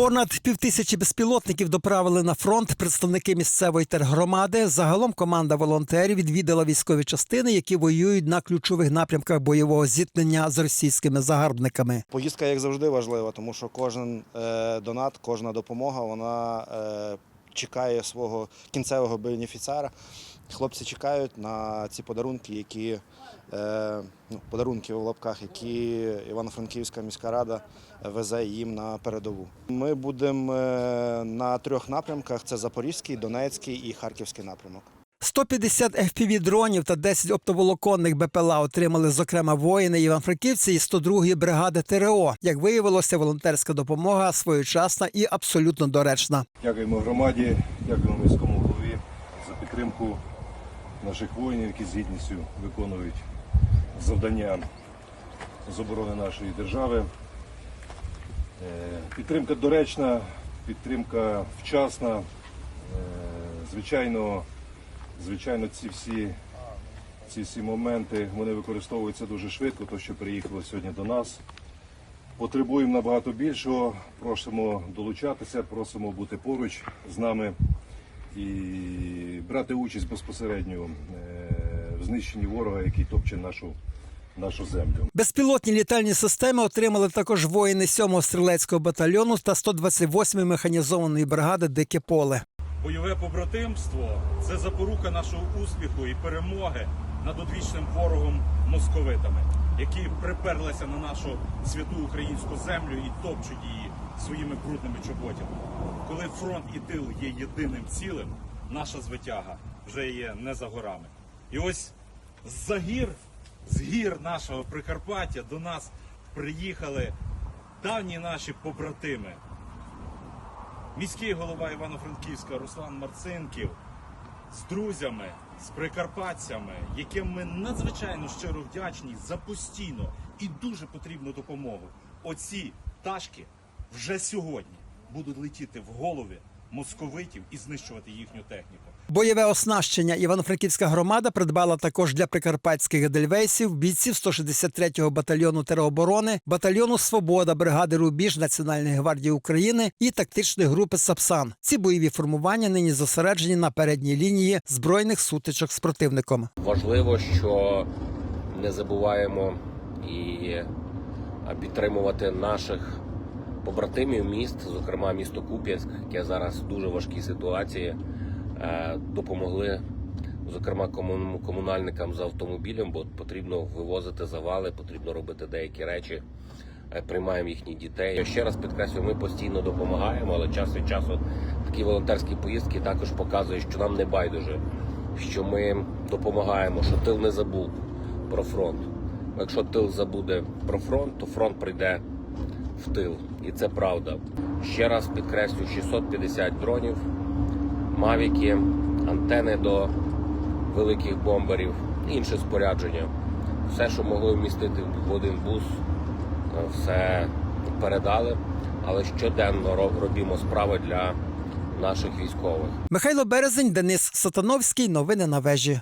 Понад півтисячі безпілотників доправили на фронт представники місцевої тергромади. Загалом команда волонтерів відвідала військові частини, які воюють на ключових напрямках бойового зіткнення з російськими загарбниками. Поїздка, як завжди, важлива, тому що кожен е, донат, кожна допомога, вона е, чекає свого кінцевого бенефіціара. Хлопці чекають на ці подарунки, які е, ну, подарунки у лапках, які Івано-Франківська міська рада везе їм на передову. Ми будемо е, на трьох напрямках: це Запорізький, Донецький і Харківський напрямок. 150 FPV-дронів та 10 оптоволоконних БПЛА отримали, зокрема, воїни Іван-Франківці із 102-ї бригади ТРО. Як виявилося, волонтерська допомога своєчасна і абсолютно доречна. Дякуємо громаді, дякуємо міському голові за підтримку наших воїнів, які з гідністю виконують завдання з оборони нашої держави. Е, Підтримка доречна, підтримка вчасна. Е, Звичайно, звичайно, ці всі, ці всі моменти вони використовуються дуже швидко, то що приїхало сьогодні до нас. Потребуємо набагато більшого. Просимо долучатися, просимо бути поруч з нами і брати участь безпосередньо е, в знищенні ворога, який топче нашу, нашу землю. Безпілотні літальні системи отримали також воїни 7-го стрілецького батальйону та 128-ї механізованої бригади Дике поле. Бойове побратимство це запорука нашого успіху і перемоги над одвічним ворогом московитами, які приперлися на нашу святу українську землю і топчуть її своїми брудними чоботями. Коли фронт і тил є єдиним цілим, наша звитяга вже є не за горами. І ось з-за гір, з гір нашого Прикарпаття до нас приїхали давні наші побратими. Міський голова Івано-Франківська Руслан Марцинків з друзями, з прикарпатцями, яким ми надзвичайно щиро вдячні за постійну і дуже потрібну допомогу. Оці ташки вже сьогодні будуть летіти в голови московитів і знищувати їхню техніку. Бойове оснащення Івано-Франківська громада придбала також для прикарпатських едельвейсів, бійців 163-го батальйону тероборони, батальйону Свобода, бригади Рубіж Національної гвардії України і тактичної групи Сапсан. Ці бойові формування нині зосереджені на передній лінії збройних сутичок з противником. Важливо, що не забуваємо і підтримувати наших побратимів міст, зокрема місто Куп'янськ, яке зараз в дуже важкій ситуації. Е, Допомогли, зокрема, комунальникам з автомобілем, бо потрібно вивозити завали, потрібно робити деякі речі. Е, Приймаємо їхніх дітей. Я ще раз підкреслюю, ми постійно допомагаємо, але час від часу такі волонтерські поїздки також показують, що нам не байдуже, що ми допомагаємо, що тил не забув про фронт. Якщо тил забуде про фронт, то фронт прийде в тил. І це правда. Ще раз підкреслю: 650 дронів, мавіки, антени до великих бомберів, інше спорядження. Все, що могли вмістити в один бус, е, все передали. Але щоденно роб- робимо справи для наших військових. Михайло Березень, Денис Сатановський. Новини на вежі.